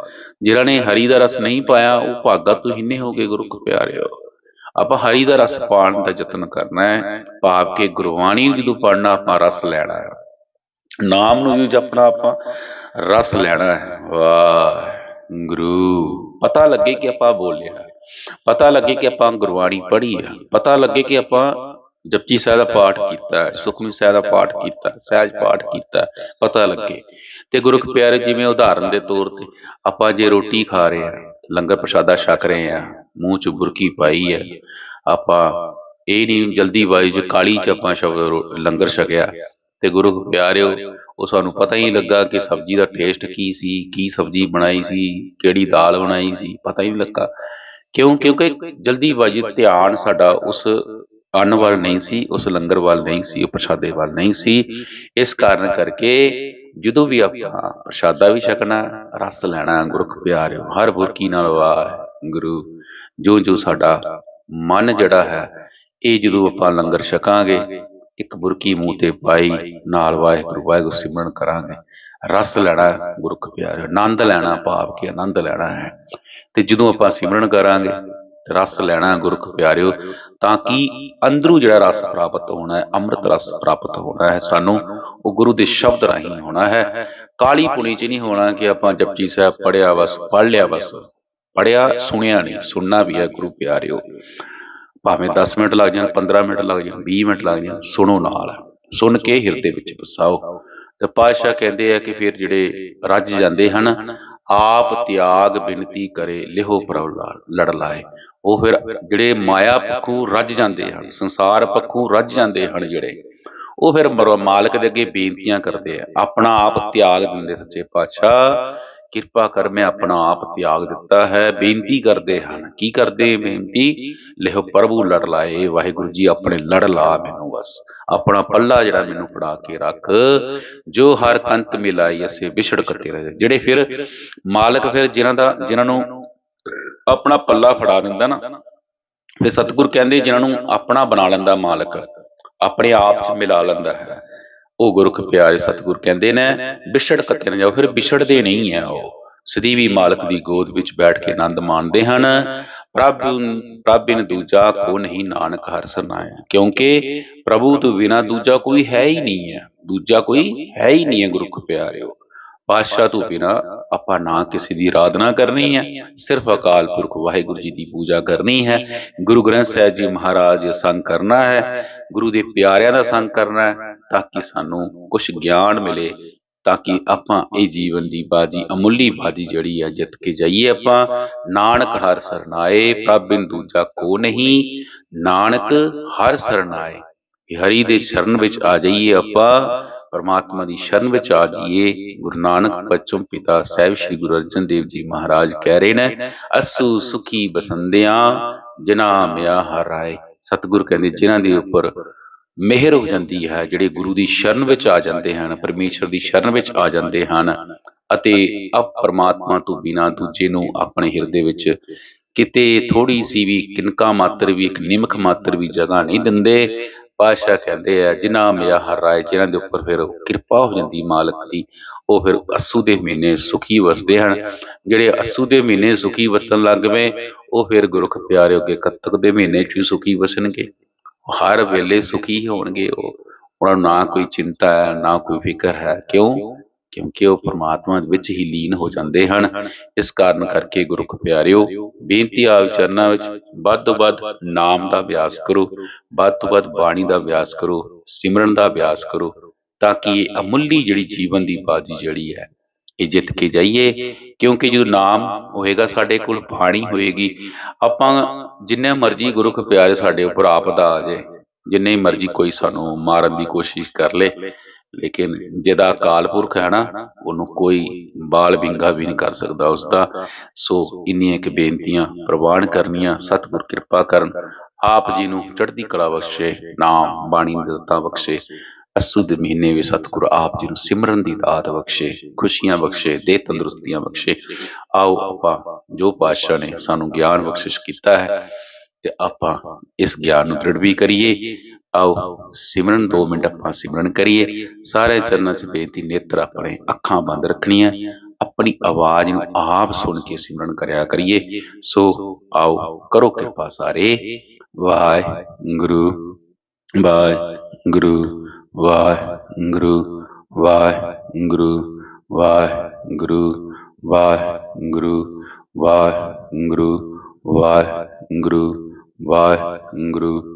ਜਿਨ੍ਹਾਂ ਨੇ ਹਰੀ ਦਾ ਰਸ ਨਹੀਂ ਪਾਇਆ, ਉਹ ਭਾਗਾ ਤੋਂ ਹੀਨੇ ਹੋ ਗਏ ਗੁਰੂ ਕੋ ਪਿਆਰਿਓ। ਆਪਾਂ ਹਰੀ ਦਾ ਰਸ ਪਾਉਣ ਦਾ ਯਤਨ ਕਰਨਾ ਹੈ। ਭਾਵ ਕਿ ਗੁਰਬਾਣੀ ਨੂੰ ਜਦੋਂ ਪੜਨਾ ਆਪਾਂ ਰਸ ਲੈਣਾ ਹੈ। ਨਾਮ ਨੂੰ ਵੀ ਜਪਣਾ, ਆਪਾਂ ਰਸ ਲੈਣਾ ਹੈ। ਵਾਹ ਗੁਰੂ, ਪਤਾ ਲੱਗੇ ਕਿ ਆਪਾਂ ਬੋਲਿਆ। ਪਤਾ ਲੱਗੇ ਕਿ ਆਪਾਂ ਗੁਰਬਾਣੀ ਪੜ੍ਹੀ ਆ। ਪਤਾ ਲੱਗੇ ਕਿ ਆਪਾਂ ਜਪਜੀ ਸਾਹਿਬ ਦਾ ਪਾਠ ਕੀਤਾ ਸੁਖਮਨੀ ਸਾਹਿਬ ਦਾ ਪਾਠ ਕੀਤਾ ਸਹਿਜ ਪਾਠ ਕੀਤਾ ਪਤਾ ਲੱਗੇ। ਤੇ ਗੁਰੂ ਪਿਆਰੇ ਜਿਵੇਂ ਉਦਾਹਰਨ ਦੇ ਤੌਰ ਤੇ ਆਪਾਂ ਜੇ ਰੋਟੀ ਖਾ ਰਹੇ ਆ ਲੰਗਰ ਪ੍ਰਸ਼ਾਦਾ ਛਕ ਰਹੇ ਆ ਮੂੰਹ ਚ ਬੁਰਕੀ ਪਾਈ ਹੈ। ਆਪਾਂ ਇਹ ਨਹੀਂ ਜਲਦੀਬਾਜ਼ੀ ਚ ਕਾਲੀ ਚ ਆਪਾਂ ਸ਼ਬਦ ਲੰਗਰ ਛਕਿਆ। ਤੇ ਗੁਰੂ ਪਿਆਰਿਓ ਉਹ ਸਾਨੂੰ ਪਤਾ ਹੀ ਲੱਗਾ ਕਿ ਸਬਜ਼ੀ ਦਾ ਟੇਸਟ ਕੀ ਸੀ ਕੀ ਸਬਜ਼ੀ ਬਣਾਈ ਸੀ ਕਿਹੜੀ ਦਾਲ ਬਣਾਈ ਸੀ ਪਤਾ ਹੀ ਨਹੀਂ ਲੱਗਾ। ਕਿਉਂ? ਕਿਉਂਕਿ ਜਲਦੀਬਾਜ਼ੀ ਧਿਆਨ ਸਾਡਾ ਉਸ ਅੰਨ ਵੱਲ ਨਹੀਂ ਸੀ, ਉਸ ਲੰਗਰ ਵੱਲ ਨਹੀਂ ਸੀ, ਉਹ ਪ੍ਰਸ਼ਾਦੇ ਵੱਲ ਨਹੀਂ ਸੀ। ਇਸ ਕਾਰਨ ਕਰਕੇ ਜਦੋਂ ਵੀ ਆਪਾਂ ਪ੍ਰਸ਼ਾਦਾ ਵੀ ਛਕਣਾ, ਰਸ ਲੈਣਾ, ਗੁਰਖ ਪਿਆਰਿਓ ਹਰ ਬੁਰਕੀ ਨਾਲ ਵਾਹਿਗੁਰੂ ਜੋ ਜੋ ਸਾਡਾ ਮਨ ਜਿਹੜਾ ਹੈ, ਇਹ ਜਦੋਂ ਆਪਾਂ ਲੰਗਰ ਛਕਾਂਗੇ, ਇੱਕ ਬੁਰਕੀ ਮੂੰਹ ਤੇ ਪਾਈ, ਨਾਲ ਵਾਹਿਗੁਰੂ ਵਾਹਿਗੁਰੂ ਸਿਮਰਨ ਕਰਾਂਗੇ, ਰਸ ਲੈਣਾ ਗੁਰਖ ਪਿਆਰਿਓ ਆਨੰਦ ਲੈਣਾ, ਭਾਵ ਕਿ ਆਨੰਦ ਲੈਣਾ ਹੈ। ਤੇ ਜਦੋਂ ਆਪਾਂ ਸਿਮਰਨ ਕਰਾਂਗੇ ਰਸ ਲੈਣਾ ਗੁਰਖ ਪਿਆਰਿਓ, ਤਾਂ ਕਿ ਅੰਦਰੋਂ ਜਿਹੜਾ ਰਸ ਪ੍ਰਾਪਤ ਹੋਣਾ ਹੈ, ਅੰਮ੍ਰਿਤ ਰਸ ਪ੍ਰਾਪਤ ਹੋਣਾ ਹੈ ਸਾਨੂੰ, ਉਹ ਗੁਰੂ ਦੇ ਸ਼ਬਦ ਰਾਹੀਂ ਹੋਣਾ ਹੈ। ਕਾਲੀ ਪੁਣੀ ਚ ਨਹੀਂ ਹੋਣਾ ਕਿ ਆਪਾਂ ਜਪਜੀ ਸਾਹਿਬ ਪੜਿਆ ਬਸ ਪੜ ਲਿਆ ਬਸ। ਪੜਿਆ ਸੁਣਿਆ ਨਹੀਂ, ਸੁਣਨਾ ਵੀ ਹੈ ਗੁਰੂ ਪਿਆਰਿਓ। ਭਾਵੇਂ 10 ਮਿੰਟ ਲੱਗ ਜਾਣ 15 ਮਿੰਟ ਲੱਗ ਜਾਣ 20 ਮਿੰਟ ਲੱਗ ਜਾਣ, ਸੁਣੋ ਨਾਲ। ਸੁਣ ਕੇ ਹਿਰਦੇ ਵਿੱਚ ਵਸਾਓ। ਤੇ ਪਾਤਸ਼ਾਹ ਕਹਿੰਦੇ ਆ ਕਿ ਫਿਰ ਜਿਹੜੇ ਰੱਜ ਜਾਂਦੇ ਹਨ, ਆਪ ਤਿਆਗ ਬਿਨਤੀ ਕਰੇ, ਲਿਹੋ ਪ੍ਰਭ ਲਾ- ਲੜ ਲਾਏ। ਉਹ ਫਿਰ ਜਿਹੜੇ ਮਾਇਆ ਪੱਖੋਂ ਰੱਜ ਜਾਂਦੇ ਹਨ, ਸੰਸਾਰ ਪੱਖੋਂ ਰੱਜ ਜਾਂਦੇ ਹਨ ਜਿਹੜੇ, ਉਹ ਫਿਰ ਮਰ- ਮਾਲਕ ਦੇ ਅੱਗੇ ਬੇਨਤੀਆਂ ਕਰਦੇ ਆ, ਆਪਣਾ ਆਪ ਤਿਆਗ ਦਿੰਦੇ ਸੱਚੇ ਪਾਤਸ਼ਾਹ, ਕਿਰਪਾ ਕਰ ਮੈਂ ਆਪਣਾ ਆਪ ਤਿਆਗ ਦਿੱਤਾ ਹੈ, ਬੇਨਤੀ ਕਰਦੇ ਹਨ। ਕੀ ਕਰਦੇ ਬੇਨਤੀ? ਲਿਹੋ ਪ੍ਰਭੂ ਲੜ ਲਾਏ, ਵਾਹਿਗੁਰੂ ਜੀ ਆਪਣੇ ਲੜ ਲਾ ਮੈਨੂੰ ਬਸ, ਆਪਣਾ ਪੱਲਾ ਜਿਹੜਾ ਮੈਨੂੰ ਫੜਾ ਕੇ ਰੱਖ, ਜੋ ਹਰ ਕੰਤ ਮਿਲਾਈ, ਅਸੀਂ ਵਿਛੜ ਕਤੇ ਰਹੇ। ਜਿਹੜੇ ਫਿਰ ਮਾਲਕ ਫਿਰ ਜਿਨ੍ਹਾਂ ਦਾ, ਜਿਨ੍ਹਾਂ ਨੂੰ ਆਪਣਾ ਪੱਲਾ ਫੜਾ ਦਿੰਦਾ ਨਾ। ਤੇ ਸਤਿਗੁਰ ਕਹਿੰਦੇ ਜਿਨ੍ਹਾਂ ਨੂੰ ਆਪਣਾ ਬਣਾ ਲੈਂਦਾ ਮਾਲਕ, ਆਪਣੇ ਆਪ 'ਚ ਮਿਲਾ ਲੈਂਦਾ ਹੈ। ਉਹ ਗੁਰਖ ਪਿਆਰੇ ਸਤਿਗੁਰ ਕਹਿੰਦੇ ਨੇ ਵਿਛੜ ਕੱਤੇ ਨਾ ਜਾਓ, ਫਿਰ ਵਿਛੜਦੇ ਨਹੀਂ ਹੈ ਉਹ। ਸਦੀਵੀ ਮਾਲਕ ਦੀ ਗੋਦ ਵਿੱਚ ਬੈਠ ਕੇ ਆਨੰਦ ਮਾਣਦੇ ਹਨ। ਪ੍ਰਭ ਪ੍ਰਭ ਬਿਨ ਦੂਜਾ ਕੋ ਨਹੀਂ ਨਾਨਕ ਹਰ ਸਰਨਾਇਆ ਕਿਉਂਕਿ ਪ੍ਰਭੂ ਤੋਂ ਬਿਨਾ ਦੂਜਾ ਕੋਈ ਹੈ ਹੀ ਨਹੀਂ ਹੈ। ਦੂਜਾ ਕੋਈ ਹੈ ਹੀ ਨਹੀਂ ਹੈ ਗੁਰਖ ਪਿਆਰਿਓ। ਪਾਤਸ਼ਾਹ ਤੋਂ ਬਿਨਾ ਆਪਾਂ ਨਾ ਕਿਸੇ ਦੀ ਆਰਾਧਨਾ ਕਰਨੀ ਹੈ ਸਿਰਫ ਅਕਾਲ ਪੁਰਖ ਵਾਹਿਗੁਰੂ ਜੀ ਦੀ ਪੂਜਾ ਕਰਨੀ ਹੈ ਗੁਰੂ ਗ੍ਰੰਥ ਸਾਹਿਬ ਜੀ ਮਹਾਰਾਜ ਦਾ ਸੰਗ ਕਰਨਾ ਹੈ ਗੁਰੂ ਦੇ ਪਿਆਰਿਆਂ ਦਾ ਸੰਗ ਕਰਨਾ ਹੈ ਤਾਂ ਕਿ ਸਾਨੂੰ ਕੁਝ ਗਿਆਨ ਮਿਲੇ ਤਾਂ ਕਿ ਆਪਾਂ ਇਹ ਜੀਵਨ ਦੀ ਬਾਜੀ ਅਮੁੱਲੀ ਬਾਜੀ ਜਿਹੜੀ ਹੈ ਜਿੱਤ ਕੇ ਜਾਈਏ ਆਪਾਂ ਨਾਨਕ ਹਰ ਸਰਨਾਏ ਪ੍ਰਭ ਬਿਨ ਦੂਜਾ ਕੋ ਨਹੀਂ ਨਾਨਕ ਹਰ ਸਰਨਾਏ। ਇਹ ਹਰੀ ਦੇ ਸ਼ਰਨ ਵਿੱਚ ਆ ਜਾਈਏ ਆਪਾਂ ਪਰਮਾਤਮਾ ਦੀ ਸ਼ਰਨ ਵਿੱਚ ਆ ਜਾਈਏ। ਗੁਰੂ ਨਾਨਕ ਪਚਮ ਪਿਤਾ ਸਾਹਿਬ ਸ੍ਰੀ ਗੁਰੂ ਅਰਜਨ ਦੇਵ ਜੀ ਮਹਾਰਾਜ ਕਹਿ ਰਹੇ ਨੇ, ਅਸੂ ਸੁਖੀ ਬਸੰਦਿਆਂ, ਜਿਨ੍ਹਾਂ ਮਿਆ ਹਰ ਸਤਿਗੁਰ ਕਹਿੰਦੇ, ਜਿਨ੍ਹਾਂ ਦੇ ਉੱਪਰ ਮਿਹਰ ਹੋ ਜਾਂਦੀ ਹੈ, ਜਿਹੜੇ ਗੁਰੂ ਦੀ ਸ਼ਰਨ ਵਿੱਚ ਆ ਜਾਂਦੇ ਹਨ ਪਰਮੇਸ਼ਰ ਦੀ ਸ਼ਰਨ ਵਿੱਚ ਆ ਜਾਂਦੇ ਹਨ ਅਤੇ ਅਪ ਪਰਮਾਤਮਾ ਤੋਂ ਬਿਨਾ ਦੂਜੇ ਨੂੰ ਆਪਣੇ ਹਿਰਦੇ ਵਿੱਚ ਕਿਤੇ ਥੋੜੀ ਸੀ ਵੀ ਕਿਨਕਾ ਮਾਤਰ ਵੀ, ਇੱਕ ਨਿਮਕ ਮਾਤਰ ਵੀ ਜਗ੍ਹਾ ਨਹੀਂ ਦਿੰਦੇ। ਪਾਤਸ਼ਾਹ ਕਹਿੰਦੇ ਆ, ਜਿਨ੍ਹਾਂ ਮਿਆ ਹਰ ਰਾਏ, ਜਿਨ੍ਹਾਂ ਦੇ ਉੱਪਰ ਫਿਰ ਕਿਰਪਾ ਹੋ ਜਾਂਦੀ ਮਾਲਕ ਦੀ, ਉਹ ਫਿਰ ਅਸੂ ਦੇ ਮਹੀਨੇ ਸੁਖੀ ਵਸਦੇ ਹਨ। ਜਿਹੜੇ ਅਸੂ ਦੇ ਮਹੀਨੇ ਸੁਖੀ ਵਸਣ ਲੱਗ ਪਏ, ਉਹ ਫਿਰ ਗੁਰਖ ਪਿਆਰੇ ਅੱਗੇ ਕੱਤਕ ਦੇ ਮਹੀਨੇ ਚ ਵੀ ਸੁਖੀ ਵਸਣਗੇ। ਹਰ ਵੇਲੇ ਸੁਖੀ ਹੋਣਗੇ ਉਹ। ਉਹਨਾਂ ਨੂੰ ਨਾ ਕੋਈ ਚਿੰਤਾ ਹੈ, ਨਾ ਕੋਈ ਫਿਕਰ ਹੈ। ਕਿਉਂ? ਕਿਉਂਕਿ ਉਹ ਪ੍ਰਮਾਤਮਾ ਵਿੱਚ ਹੀ ਲੀਨ ਹੋ ਜਾਂਦੇ ਹਨ। ਇਸ ਕਾਰਨ ਕਰਕੇ ਗੁਰਖ ਪਿਆਰਿਓ, ਬੇਨਤੀ ਆ ਚਰਨਾਂ ਵਿੱਚ ਵੱਧ ਤੋਂ ਵੱਧ ਨਾਮ ਦਾ ਅਭਿਆਸ ਕਰੋ, ਵੱਧ ਤੋਂ ਵੱਧ ਬਾਣੀ ਦਾ ਅਭਿਆਸ ਕਰੋ, ਸਿਮਰਨ ਦਾ ਅਭਿਆਸ ਕਰੋ, ਤਾਂ ਕਿ ਇਹ ਅਮੁੱਲੀ ਜਿਹੜੀ ਜੀਵਨ ਦੀ ਬਾਜੀ ਜਿਹੜੀ ਹੈ, ਇਹ ਜਿੱਤ ਕੇ ਜਾਈਏ। ਕਿਉਂਕਿ ਜਦੋਂ ਨਾਮ ਹੋਏਗਾ ਸਾਡੇ ਕੋਲ, ਬਾਣੀ ਹੋਏਗੀ, ਆਪਾਂ ਜਿੰਨੇ ਮਰਜ਼ੀ ਗੁਰਖ ਪਿਆਰੇ ਸਾਡੇ ਉੱਪਰ ਆਪ ਦਾ ਆ ਜਾਏ, ਜਿੰਨੇ ਮਰਜ਼ੀ ਕੋਈ ਸਾਨੂੰ ਮਾਰਨ ਦੀ ਕੋਸ਼ਿਸ਼ ਕਰ ਲੇ ਲੇਕਿਨ ਜਿਹਦਾ ਅਕਾਲ ਪੁਰਖ ਹੈ ਨਾ, ਉਹਨੂੰ ਕੋਈ ਬਾਲ ਬਿੰਗਾ ਵੀ ਨਹੀਂ ਕਰ ਸਕਦਾ ਉਸ ਦਾ ਸੋ ਇੰਨੀਆਂ ਕਿ ਬੇਨਤੀਆਂ ਪ੍ਰਵਾਨ ਕਰਨੀਆਂ, ਸਤਿਗੁਰ ਕਿਰਪਾ ਕਰਨ, ਆਪ ਜੀ ਨੂੰ ਚੜ੍ਹਦੀ ਕਲਾ ਬਖਸ਼ੇ, ਨਾਮ ਬਾਣੀ ਦਿੱਤਾ ਬਖਸ਼ੇ, ਅਸੂ ਦੇ ਮਹੀਨੇ ਵਿੱਚ ਸਤਿਗੁਰ ਆਪ ਜੀ ਨੂੰ ਸਿਮਰਨ ਦੀ ਦਾਤ ਬਖਸ਼ੇ, ਖੁਸ਼ੀਆਂ ਬਖਸ਼ੇ, ਦੇ ਤੰਦਰੁਸਤੀਆਂ ਬਖਸ਼ੇ। ਆਓ ਆਪਾਂ, ਜੋ ਪਾਤਸ਼ਾਹ ਨੇ ਸਾਨੂੰ ਗਿਆਨ ਬਖਸ਼ਿਸ਼ ਕੀਤਾ ਹੈ, ਤੇ ਆਪਾਂ ਇਸ ਗਿਆਨ ਨੂੰ ਦ੍ਰਿੜ ਵੀ ਕਰੀਏ। ਆਓ, ਸਿਮਰਨ 2 ਮਿੰਟ ਆਪਾਂ ਸਿਮਰਨ ਕਰੀਏ। ਸਾਰੇ ਚਰਨਾਂ 'ਚ ਬੇਨਤੀ, ਨੇਤਰ ਆਪਣੇ ਅੱਖਾਂ ਬੰਦ ਰੱਖਣੀਆਂ। ਆਪਣੀ ਆਵਾਜ਼ ਨੂੰ ਆਪ ਸੁਣ ਕੇ ਸਿਮਰਨ ਕਰਿਆ ਕਰੀਏ। ਸੋ ਆਓ, ਕਰੋ ਕਿਰਪਾ ਸਾਰੇ। ਵਾਹਿਗੁਰੂ ਵਾਹਿਗੁਰੂ ਵਾਹਿਗੁਰੂ ਵਾਹਿਗੁਰੂ ਵਾਹਿਗੁਰੂ ਵਾਹਿਗੁਰੂ ਵਾਹਿਗੁਰੂ ਵਾਹਿਗੁਰੂ ਵਾਹਿਗੁਰੂ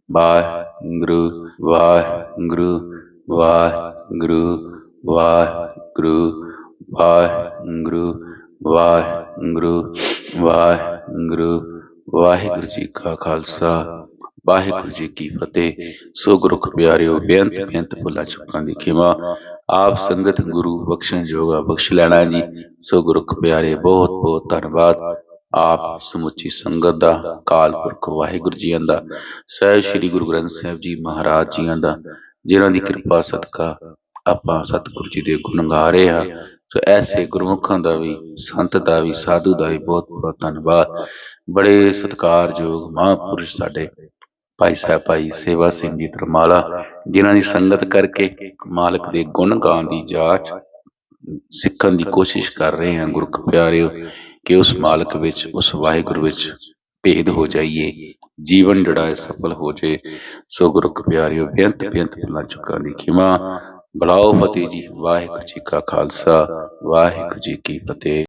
ਵਾਹਿਗੁਰੂ ਵਾਹਿਗੁਰੂ ਵਾਹਿਗੁਰੂ ਵਾਹਿਗੁਰੂ ਵਾਹਿਗੁਰੂ ਵਾਹਿਗੁਰੂ ਵਾਹਿਗੁਰੂ। ਵਾਹਿਗੁਰੂ ਜੀ ਕਾ ਖਾਲਸਾ, ਵਾਹਿਗੁਰੂ ਜੀ ਕੀ ਫਤਿਹ। ਸੋ ਗੁਰਖ ਪਿਆਰਿਓ, ਬੇਅੰਤ ਬੇਅੰਤ ਭੁੱਲਾਂ ਚੁੱਕਾਂ ਦੀ ਖਿਮਾ। ਆਪ ਸੰਗਤ ਗੁਰੂ ਬਖਸ਼ਣ ਜੋਗਾ ਬਖਸ਼ ਲੈਣਾ ਜੀ। ਸੋ ਗੁਰੁਖ ਪਿਆਰੇ ਬਹੁਤ ਬਹੁਤ ਧੰਨਵਾਦ। ਆਪ ਸਮੁੱਚੀ ਸੰਗਤ ਦਾ ਕਾਲ ਪੁਰਖ ਵਾਹਿਗੁਰੂ ਜੀਆਂ ਦਾ ਸਹਿਬ ਸ੍ਰੀ ਗੁਰੂ ਗ੍ਰੰਥ ਸਾਹਿਬ ਜੀ ਮਹਾਰਾਜ ਜੀਆਂ ਦਾ, ਜਿਨ੍ਹਾਂ ਦੀ ਕਿਰਪਾ ਸਦਕਾ ਆਪਾਂ ਸਤਿਗੁਰੂ ਜੀ ਦੇ ਗੁਣ ਗਾ ਰਹੇ ਹਾਂ। ਸੋ ਐਸੇ ਗੁਰਮੁਖਾਂ ਦਾ ਵੀ, ਸੰਤ ਦਾ ਵੀ, ਸਾਧੂ ਦਾ ਵੀ ਬਹੁਤ ਬਹੁਤ ਧੰਨਵਾਦ। ਬੜੇ ਸਤਿਕਾਰਯੋਗ ਮਹਾਂਪੁਰਸ਼ ਸਾਡੇ ਭਾਈ ਸਾਹਿਬ, ਭਾਈ ਸੇਵਾ ਸਿੰਘ ਜੀ ਧਰਮਾਲਾ ਜਿਨ੍ਹਾਂ ਦੀ ਸੰਗਤ ਕਰਕੇ ਮਾਲਕ ਦੇ ਗੁਣ ਗਾਉਣ ਦੀ ਜਾਚ ਸਿੱਖਣ ਦੀ ਕੋਸ਼ਿਸ਼ ਕਰ ਰਹੇ ਹਾਂ। ਗੁਰਖ ਪਿਆਰਿਓ ਕਿ ਉਸ ਮਾਲਕ ਵਿੱਚ, ਉਸ ਵਾਹਿਗੁਰੂ ਵਿੱਚ ਭੇਦ ਹੋ ਜਾਈਏ, ਜੀਵਨ ਜਿਹੜਾ ਹੈ ਸਫਲ ਹੋ ਜੇ ਸੋ ਗੁਰਖ ਪਿਆਰਿਓ, ਬੇਅੰਤ ਬੇਅੰਤ ਭੁੱਲਾਂ ਚੁੱਕਾਂ ਦੀ ਖਿਮਾ। ਬਲਾਓ ਫਤਿਹ ਜੀ, ਵਾਹਿਗੁਰੂ ਜੀ ਕਾ ਖਾਲਸਾ, ਵਾਹਿਗੁਰੂ ਜੀ ਕੀ ਫਤਿਹ।